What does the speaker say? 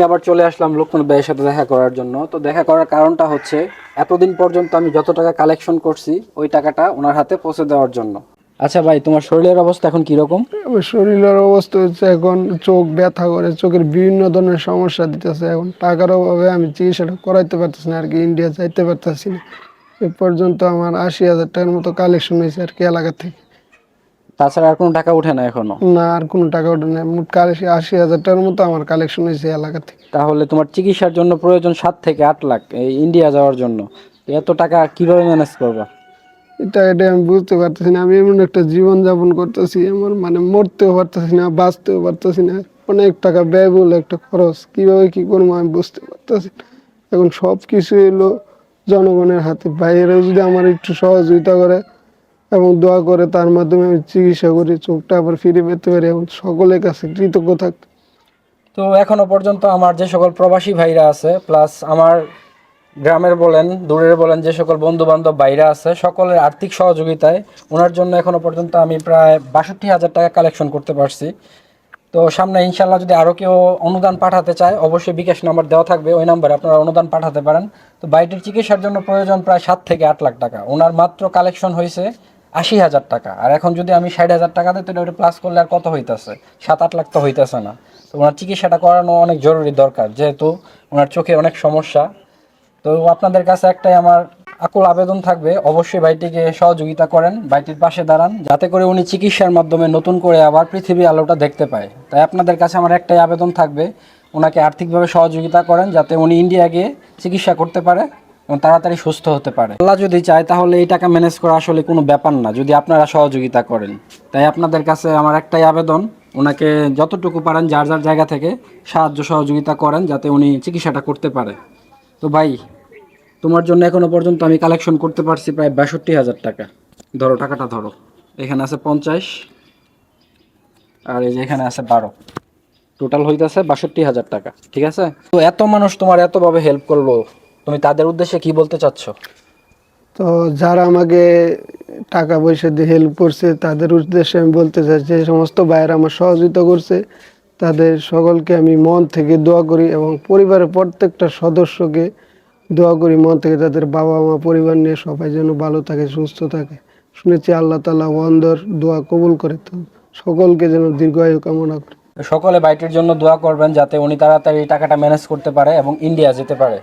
আজকে আবার চলে আসলাম লোকমান ভাইয়ের সাথে দেখা করার জন্য। তো দেখা করার কারণটা হচ্ছে, এতদিন পর্যন্ত আমি যত টাকা কালেকশন করছি, ওই টাকাটা ওনার হাতে পৌঁছে দেওয়ার জন্য। আচ্ছা ভাই, তোমার শরীরের অবস্থা এখন কীরকম? শরীরের অবস্থা হচ্ছে এখন চোখ ব্যথা করে, চোখের বিভিন্ন ধরনের সমস্যা দিতেছে। এখন টাকার অভাবে আমি চিকিৎসাটা করাইতে পারতেছি না, আর কি ইন্ডিয়া যাইতে পারতেছি না। এ পর্যন্ত আমার আশি হাজার টাকার মতো কালেকশন হয়েছে আর কি এলাকা থেকে। তাছাড়া আর কোনো টাকা উঠে না এখনও? না আর কোনো টাকা ওঠে না। মোট কালেকশন আশি হাজার টাকার মতো আমার কালেকশন হয়েছে এলাকা থেকে। তাহলে তোমার চিকিৎসার জন্য প্রয়োজন সাত থেকে আট লাখ এই ইন্ডিয়া যাওয়ার জন্য। এত টাকা কীভাবে ম্যানেজ করবা? এটা এটা আমি বুঝতে পারতেছি না। আমি এমন একটা জীবন যাপন করতেছি আমার মানে মরতেও পারতেছি না বাঁচতেও পারতেছি না। অনেক টাকা ব্যয়বহুল একটা খরচ। কীভাবে কি করব আমি বুঝতে পারতেছি এখন সব কিছু এলো জনগণের হাতে। বাইরে যদি আমার একটু সহযোগিতা করে এবং দোয়া করে তার মাধ্যমে আমি চিকিৎসা করি, চোখটা আবার ফিরে পেতে পারি এবং সকলের কাছে কৃতজ্ঞ থাকতে। তো এখনও পর্যন্ত আমার যে সকল প্রবাসী ভাইরা আছে প্লাস আমার গ্রামের বলেন, দূরের বলেন যে সকল বন্ধু বান্ধব ভাইরা আছে, সকলের আর্থিক সহযোগিতায় ওনার জন্য এখনও পর্যন্ত আমি প্রায় বাষট্টি হাজার টাকা কালেকশন করতে পারছি। তো সামনে ইনশাল্লাহ যদি আরও কেউ অনুদান পাঠাতে চায়, অবশ্যই বিকাশ নাম্বার দেওয়া থাকবে, ওই নাম্বারে আপনারা অনুদান পাঠাতে পারেন। তো বাইটির চিকিৎসার জন্য প্রয়োজন প্রায় সাত থেকে আট লাখ টাকা। ওনার মাত্র কালেকশন হয়েছে আশি হাজার টাকা। আর এখন যদি আমি ষাট হাজার টাকা দিই, তাহলে ওটা প্লাস করলে আর কত হইতেছে? সাত আট লাখ তো হইতেছে না। তো ওনার চিকিৎসাটা করানো অনেক জরুরি দরকার, যেহেতু ওনার চোখে অনেক সমস্যা। তো আপনাদের কাছে একটাই আমার আকুল আবেদন থাকবে, অবশ্যই ভাইটিকে সহযোগিতা করেন, ভাইটির পাশে দাঁড়ান, যাতে করে উনি চিকিৎসার মাধ্যমে নতুন করে আবার পৃথিবী আলোটা দেখতে পায়। তাই আপনাদের কাছে আমার একটাই আবেদন থাকবে, ওনাকে আর্থিকভাবে সহযোগিতা করেন, যাতে উনি ইন্ডিয়া গিয়ে চিকিৎসা করতে পারে। তাড়াতাড়ি সুস্থ হতে পারে। আল্লাহ যদি চায়, তাহলে এই টাকা ম্যানেজ করা আসলে কোনো ব্যাপার না। যদি আপনারা সহযোগিতা করেন। তাই আপনাদের কাছে আমার একটাই আবেদন, ওনাকে যতটুকু পারেন, যার যার জায়গা থেকে সাহায্য সহযোগিতা করেন, যাতে উনি চিকিৎসাটা করতে পারে। তো ভাই, তোমার জন্য এখনও পর্যন্ত আমি কালেকশন করতে পারছি প্রায় বাষট্টি হাজার টাকা। ধরো, টাকাটা ধরো। এখানে আছে পঞ্চাশ, আর এই যে এখানে আছে বারো। টোটাল হইতেছে বাষট্টি হাজার টাকা। ঠিক আছে? তো এত মানুষ তোমার এতভাবে হেল্প করল। তুমি তাদের উদ্দেশ্যে কি বলতে চাচ্ছ? তো যারা আমাকে টাকা পয়সা দিয়ে হেল্প করছে তাদের উদ্দেশ্যে আমি বলতে চাই যে সমস্ত ভাইয়েরা আমার সহযোগিতা করছে তাদের সকলকে আমি মন থেকে দোয়া করি এবং পরিবারের প্রত্যেকটা সদস্যকে দোয়া করি মন থেকে তাদের বাবা মা পরিবার নিয়ে সবাই যেন ভালো থাকে সুস্থ থাকে। শুনেছি আল্লাহ তালা অন্দর দোয়া কবুল করে তো সকলকে যেন দীর্ঘায়ু কামনা করে। সকলে বাইটির জন্য দোয়া করবেন যাতে উনি তাড়াতাড়ি টাকাটা ম্যানেজ করতে পারে এবং ইন্ডিয়া যেতে পারে।